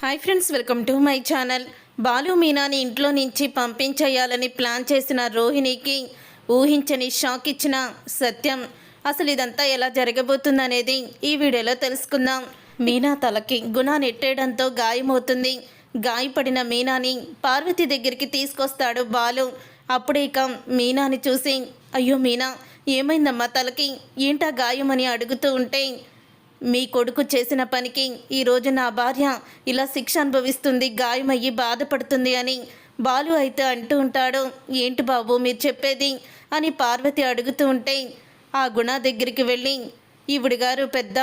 Hi friends welcome to my channel Balu మీనాని ఇంట్లో నుంచి పంపించేయాలని plan చేసిన రోహిణికి ఊహించని షాక్ ఇచ్చిన సత్యం. అసలు ఇదంతా ఎలా జరగబోతుందనేది ఈ వీడియోలో తెలుసుకుందాం. మీనా తలకి గుణ నెట్టేయడంతో గాయమవుతుంది. గాయపడిన మీనాని పార్వతి దగ్గరికి తీసుకొస్తాడు బాలు. అప్పుడే ఇక మీనాని చూసి అయ్యో మీనా ఏమైందమ్మా తలకి? ఏంటా గాయమని అడుగుతూ ఉంటే మీ కొడుకు చేసిన పనికి ఈరోజు నా భార్య ఇలా శిక్ష అనుభవిస్తుంది గాయమయ్యి బాధపడుతుంది అని బాలు అయితే అంటూ ఉంటాడు. ఏంటి బాబు మీరు చెప్పేది? అని పార్వతి అడుగుతూ ఉంటే ఆ గుణ దగ్గరికి వెళ్ళి ఈవిడి గారు పెద్ద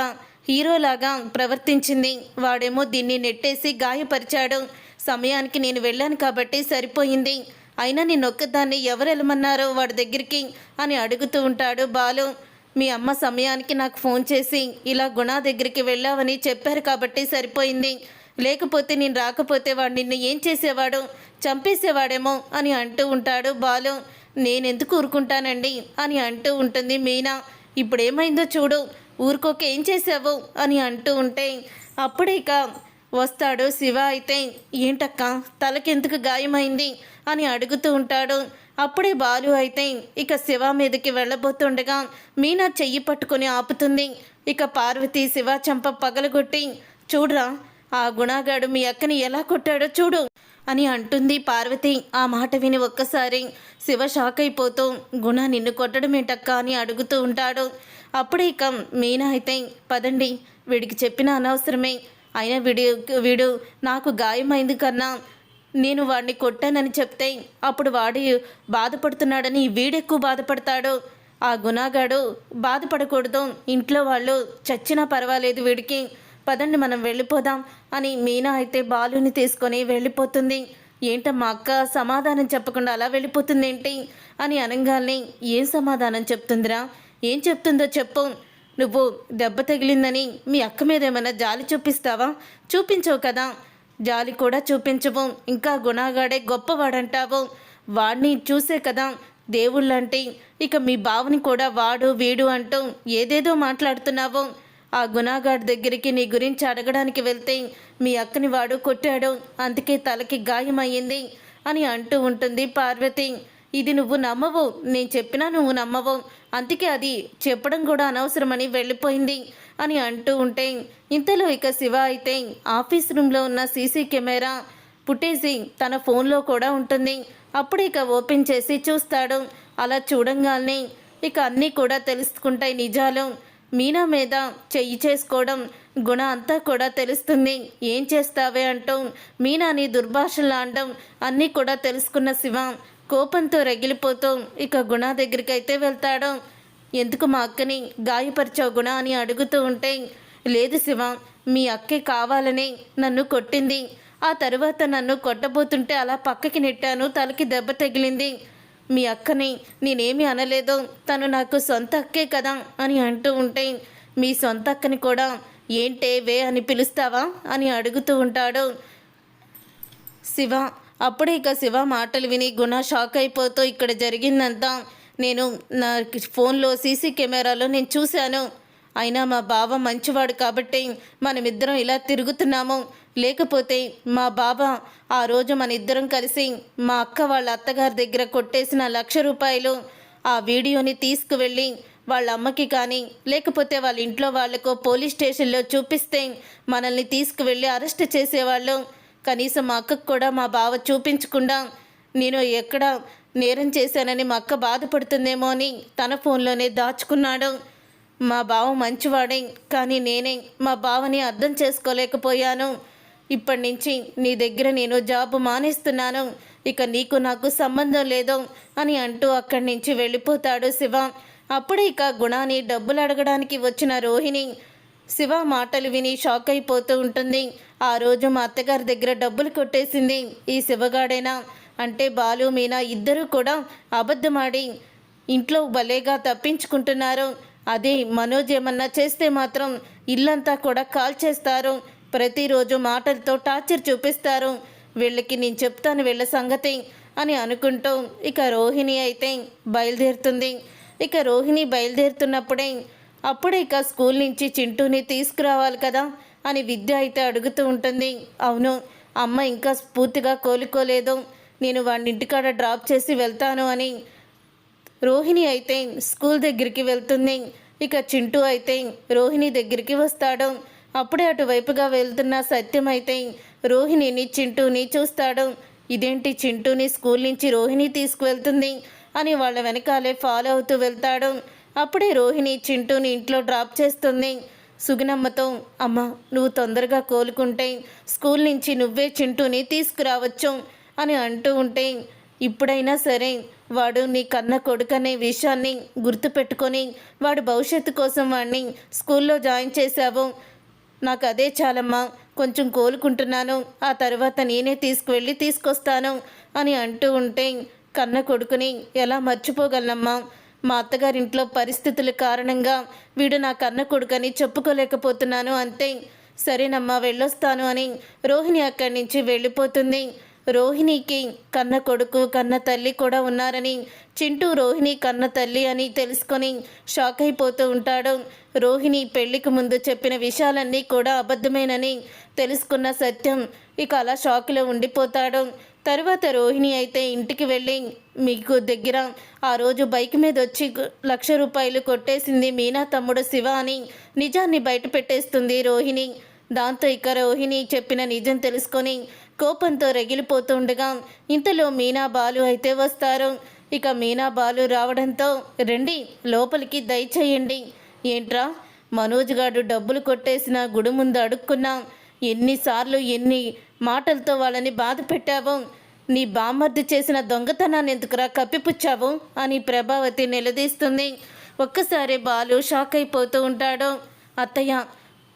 హీరోలాగా ప్రవర్తించింది. వాడేమో దీన్ని నెట్టేసి గాయపరిచాడు. సమయానికి నేను వెళ్ళాను కాబట్టి సరిపోయింది. అయినా నేను ఒక్కదాన్ని ఎవరు వెళ్ళమన్నారో వాడి దగ్గరికి అని అడుగుతూ ఉంటాడు బాలు. మీ అమ్మ సమయానికి నాకు ఫోన్ చేసి ఇలా గుణ దగ్గరికి వెళ్ళావని చెప్పారు కాబట్టి సరిపోయింది. లేకపోతే నేను రాకపోతే వాడు నిన్ను ఏం చేసేవాడు? చంపేసేవాడేమో? అని అంటూ ఉంటాడు బాలు. నేనెందుకు ఊరుకుంటానండి? అని అంటూ ఉంటుంది మీనా. ఇప్పుడేమైందో చూడు. ఊరుకోక ఏం చేసావు? అని అంటూ ఉంటే అప్పుడే ఇక వస్తాడు శివ అయితే ఏంటక్క? తలకెందుకు గాయమైంది? అని అడుగుతూ ఉంటాడు. అప్పుడే బాలు అయితే ఇక శివ మీదకి వెళ్ళబోతుండగా మీనా చెయ్యి పట్టుకొని ఆపుతుంది. ఇక పార్వతి శివ చంప పగలగొట్టి చూడ్రా ఆ గుణాగాడు మీ అక్కని ఎలా కొట్టాడో చూడు అని అంటుంది పార్వతి. ఆ మాట విని ఒక్కసారి శివ షాక్ అయిపోతూ గుణ నిన్ను కొట్టడం ఏంటక్క? అని అడుగుతూ ఉంటాడు. అప్పుడే ఇక మీనా అయితే పదండి వీడికి చెప్పిన అనవసరమే. అయినా వీడియో వీడు నాకు గాయమైంది కన్నా నేను వాడిని కొట్టానని చెప్తే అప్పుడు వాడి బాధపడుతున్నాడని వీడెక్కువ బాధపడతాడు. ఆ గుణాగాడు బాధపడకూడదు. ఇంట్లో వాళ్ళు చచ్చినా పర్వాలేదు వీడికి. పదండి మనం వెళ్ళిపోదాం అని మీనా అయితే బాలుని తీసుకొని వెళ్ళిపోతుంది. ఏంటమ్మా అక్క సమాధానం చెప్పకుండా అలా వెళ్ళిపోతుంది ఏంటి అని అనగానే ఏం సమాధానం చెప్తుందిరా? ఏం చెప్తుందో చెప్పు. నువ్వు దెబ్బ తగిలిందని మీ అక్క మీద ఏమైనా జాలి చూపిస్తావా? చూపించవు కదా. జాలి కూడా చూపించవు. ఇంకా గుణాగాడే గొప్పవాడంటావు. వాడిని చూసే కదా దేవుళ్ళంటే. ఇక మీ బావని కూడా వాడు వీడు అంటూ ఏదేదో మాట్లాడుతున్నావు. ఆ గుణాగాడ్ దగ్గరికి నీ గురించి అడగడానికి వెళ్తే మీ అక్కని వాడు కొట్టాడు. అందుకే తలకి గాయమయ్యింది అని అంటూ ఉంటుంది పార్వతి. ఇది నువ్వు నమ్మవు నేను చెప్పినా నువ్వు నమ్మవు. అందుకే అది చెప్పడం కూడా అనవసరమని వెళ్ళిపోయింది అని అంటూ ఉంటే ఇంతలో ఇక శివ అయితే ఆఫీస్ రూమ్లో ఉన్న సీసీ కెమెరా పుట్టేసి తన ఫోన్లో కూడా ఉంటుంది. అప్పుడు ఇక ఓపెన్ చేసి చూస్తాడు. అలా చూడంగానే ఇక అన్నీ కూడా తెలుసుకుంటాయి నిజాలు. మీనా మీద చెయ్యి చేసుకోవడం గుణ అంతా కూడా తెలుస్తుంది. ఏం చేస్తావే అంటూ మీనాని దుర్భాషలు ఆడడం అన్నీ కూడా తెలుసుకున్న శివ కోపంతో రగిలిపోతూ ఇక గుణ దగ్గరికి అయితే వెళ్తాడు. ఎందుకు మా అక్కని గాయపరిచావు గుణ అని అడుగుతూ ఉంటే లేదు శివ మీ అక్కే కావాలని నన్ను కొట్టింది. ఆ తరువాత నన్ను కొట్టబోతుంటే అలా పక్కకి నెట్టాను తలకి దెబ్బ తగిలింది. మీ అక్కని నేనేమి అనలేదు తను నాకు సొంత అక్కే కదా అని అంటూ ఉంటే మీ సొంత అక్కని కూడా ఏంటే వే అని పిలుస్తావా అని అడుగుతూ ఉంటాడు. శివ అప్పుడే ఇక శివ మాటలు విని గుణ షాక్ అయిపోతూ ఇక్కడ జరిగిందంతా. నేను నా ఫోన్లో సీసీ కెమెరాలో నేను చూశాను. అయినా మా బావ మంచివాడు కాబట్టి మనమిద్దరం ఇలా తిరుగుతున్నాము. లేకపోతే మా బావ ఆ రోజు మన ఇద్దరం కలిసి మా అక్క వాళ్ళ అత్తగారి దగ్గర కొట్టేసిన లక్ష రూపాయలు ఆ వీడియోని తీసుకువెళ్ళి వాళ్ళ అమ్మకి కానీ లేకపోతే వాళ్ళ ఇంట్లో వాళ్ళకు పోలీస్ స్టేషన్లో చూపిస్తే మనల్ని తీసుకువెళ్ళి అరెస్ట్ చేసేవాళ్ళు. కనీసం మా అక్కకు కూడా మా బావ చూపించకుండా నేను ఎక్కడ నేరం చేశానని మా అక్క బాధపడుతుందేమో అని తన ఫోన్లోనే దాచుకున్నాడు. మా బావ మంచివాడే కానీ నేనే మా బావని అర్థం చేసుకోలేకపోయాను. ఇప్పటి నుంచి నీ దగ్గర నేను జాబ్ మానేస్తున్నాను. ఇక నీకు నాకు సంబంధం లేదు అని అంటూ అక్కడి నుంచి వెళ్ళిపోతాడు శివ. అప్పుడే ఇక గుణాన్ని డబ్బులు అడగడానికి వచ్చిన రోహిణి శివ మాటలు విని షాక్ అయిపోతూ ఉంటుంది. ఆ రోజు మా అత్తగారి దగ్గర డబ్బులు కొట్టేసింది ఈ శివగాడైనా? అంటే బాలు మీనా ఇద్దరూ కూడా అబద్ధమాడి ఇంట్లో భలేగా తప్పించుకుంటున్నారు. అదే మనోజ్ ఏమన్నా చేస్తే మాత్రం ఇల్లంతా కూడా కాల్ చేస్తారు ప్రతిరోజు మాటలతో టార్చర్ చూపిస్తారు. వీళ్ళకి నేను చెప్తాను వీళ్ళ సంగతి అని అనుకుంటూ ఇక రోహిణి అయితే బయలుదేరుతుంది. ఇక రోహిణి బయలుదేరుతున్నప్పుడే అప్పుడే ఇక స్కూల్ నుంచి చింటూని తీసుకురావాలి కదా అని విద్య అయితే అడుగుతూ ఉంటుంది. అవును అమ్మ ఇంకా పూర్తిగా కోలుకోలేదు. నేను వాడిని ఇంటికాడ డ్రాప్ చేసి వెళ్తాను అని రోహిణి అయితే స్కూల్ దగ్గరికి వెళ్తుంది. ఇక చింటూ అయితే రోహిణి దగ్గరికి వస్తాడు. అప్పుడే అటువైపుగా వెళ్తున్న సత్యం అయితే రోహిణిని చింటూని చూస్తాడు. ఇదేంటి చింటూని స్కూల్ నుంచి రోహిణి తీసుకువెళ్తుంది అని వాళ్ళ వెనకాలే ఫాలో అవుతూ వెళ్తాడు. అప్పుడే రోహిణి చింటూని ఇంట్లో డ్రాప్ చేస్తుంది. సుగుణమ్మతో అమ్మ నువ్వు తొందరగా కోలుకుంటే స్కూల్ నుంచి నువ్వే చింటూని తీసుకురావచ్చు అని అంటూ ఉంటే ఇప్పుడైనా సరే వాడు నీ కన్న కొడుకనే విషయాన్ని గుర్తుపెట్టుకొని వాడు భవిష్యత్తు కోసం వాడిని స్కూల్లో జాయిన్ చేశావు. నాకు అదే చాలమ్మా కొంచెం కోలుకుంటున్నాను. ఆ తర్వాత నేనే తీసుకువెళ్ళి తీసుకొస్తాను అని అంటూ ఉంటే కన్న కొడుకుని ఎలా మర్చిపోగలనమ్మా? మా అత్తగారింట్లో పరిస్థితుల కారణంగా వీడు నా కన్న కొడుకని చెప్పుకోలేకపోతున్నాను అంతే. సరేనమ్మా వెళ్ళొస్తాను అని రోహిణి అక్కడి నుంచి వెళ్ళిపోతుంది. రోహిణికి కన్న కొడుకు కన్న తల్లి కూడా ఉన్నారని చింటూ రోహిణి కన్న తల్లి అని తెలుసుకొని షాక్ అయిపోతూ ఉంటాడు. రోహిణి పెళ్ళికి ముందు చెప్పిన విషయాలన్నీ కూడా అబద్ధమేనని తెలుసుకున్న సత్యం ఇక అలా షాక్లో ఉండిపోతాడు. తర్వాత రోహిణి అయితే ఇంటికి వెళ్ళి మీకు దగ్గర ఆ రోజు బైక్ మీద వచ్చి లక్ష రూపాయలు కొట్టేసింది మీనా తమ్ముడు శివ అని నిజాన్ని బయట పెట్టేస్తుంది రోహిణి. దాంతో ఇక రోహిణి చెప్పిన నిజం తెలుసుకొని కోపంతో రగిలిపోతుండగా ఇంతలో మీనా బాలు అయితే వస్తారు. ఇక మీనా బాలు రావడంతో రండి లోపలికి దయచేయండి. ఏంట్రా? మనోజ్ గారు డబ్బులు కొట్టేసిన గుడి ముందు అడుక్కున్నాం ఎన్నిసార్లు ఎన్ని మాటలతో వాళ్ళని బాధ పెట్టావో? నీ బామ్మర్ది చేసిన దొంగతనాన్ని ఎందుకురా కప్పిపుచ్చావు? అని ప్రభావతి నిలదీస్తుంది. ఒక్కసారి బాలు షాక్ అయిపోతూ ఉంటాడు. అత్తయ్య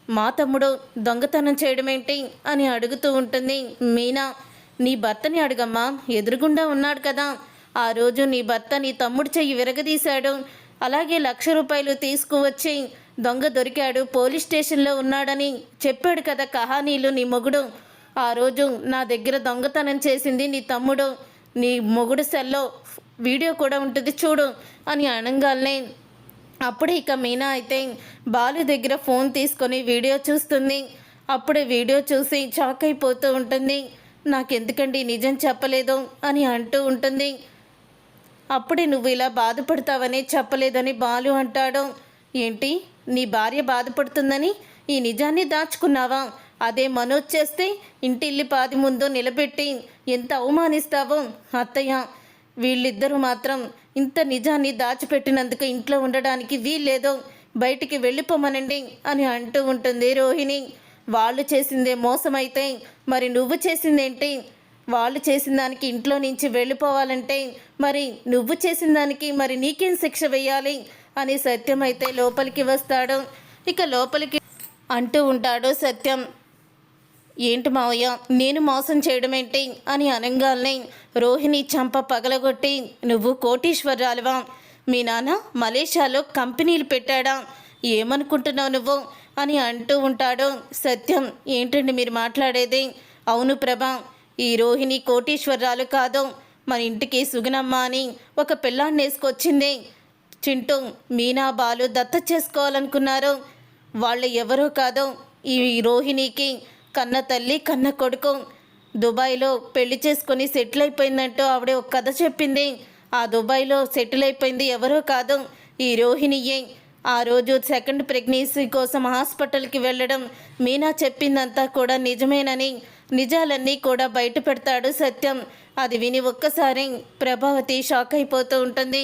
మా తమ్ముడు దొంగతనం చేయడమేంటి? అని అడుగుతూ ఉంటుంది. మీనా నీ భర్తని అడుగమ్మా. ఎదురుగుండా ఉన్నాడు కదా. ఆ రోజు నీ భర్త నీ తమ్ముడు చెయ్యి విరగదీశాడు. అలాగే లక్ష రూపాయలు తీసుకువచ్చి దొంగ దొరికాడు పోలీస్ స్టేషన్లో ఉన్నాడని చెప్పాడు కదా కహానీలు నీ మొగుడు. ఆ రోజు నా దగ్గర దొంగతనం చేసింది నీ తమ్ముడు. నీ మొగుడు సెల్లో వీడియో కూడా ఉంటుంది చూడు అని అనగానే అప్పుడే ఇక మీనా అయితే బాలు దగ్గర ఫోన్ తీసుకొని వీడియో చూస్తుంది. అప్పుడే వీడియో చూసి షాక్ అయిపోతూ ఉంటుంది. నాకెందుకండి నిజం చెప్పలేదు అని అంటూ ఉంటుంది. అప్పుడే నువ్వు ఇలా బాధపడతావని చెప్పలేదని బాలు అంటాడు. ఏంటి? నీ భార్య బాధపడుతుందని ఈ నిజాన్ని దాచుకున్నావా? అదే మనోజ్ చేస్తే ఇంటిల్లి పాది ముందు నిలబెట్టి ఎంత అవమానిస్తావో అత్తయ్య. వీళ్ళిద్దరూ మాత్రం ఇంత నిజాన్ని దాచిపెట్టినందుకు ఇంట్లో ఉండడానికి వీల్లేదో. బయటికి వెళ్ళిపోమనండి అని అంటూ ఉంటుంది రోహిణి. వాళ్ళు చేసిందే మోసమైతే మరి నువ్వు చేసిందేంటి? వాళ్ళు చేసిన దానికి ఇంట్లో నుంచి వెళ్ళిపోవాలంటే మరి నువ్వు చేసిన దానికి మరి నీకేం శిక్ష వేయాలి? అని సత్యం అయితే లోపలికి వస్తాడు. ఇక లోపలికి అంటూ ఉంటాడు సత్యం. ఏంటి మావయ్య నేను మోసం చేయడం ఏంటి అని అనగానే రోహిణి చంప పగలగొట్టి నువ్వు కోటీశ్వరరాలువా? మీ నాన్న మలేషియాలో కంపెనీలు పెట్టాడా? ఏమనుకుంటున్నావు నువ్వు? అని అంటూ ఉంటాడు సత్యం. ఏంటండి మీరు మాట్లాడేది? అవును ప్రభా ఈ రోహిణి కోటీశ్వరరాలు కాదు. మన ఇంటికి సుగనమ్మ అని ఒక పిల్లాన్ని వేసుకొచ్చింది. చింటూ మీనా బాలు దత్త చేసుకోవాలనుకున్నారు. వాళ్ళు ఎవరో కాదు ఈ రోహిణికి కన్న తల్లి కన్న కొడుకు. దుబాయ్లో పెళ్ళి చేసుకొని సెటిల్ అయిపోయిందంటూ ఆవిడ ఒక కథ చెప్పింది. ఆ దుబాయ్లో సెటిల్ అయిపోయింది ఎవరో కాదు ఈ రోహిణియే. ఆ రోజు సెకండ్ ప్రెగ్నెన్సీ కోసం హాస్పిటల్కి వెళ్ళడం మీనా చెప్పిందంతా కూడా నిజమేనని నిజాలన్నీ కూడా బయట పెడతాడు సత్యం. అది విని ఒక్కసారి ప్రభావతి షాక్ అయిపోతూ ఉంటుంది.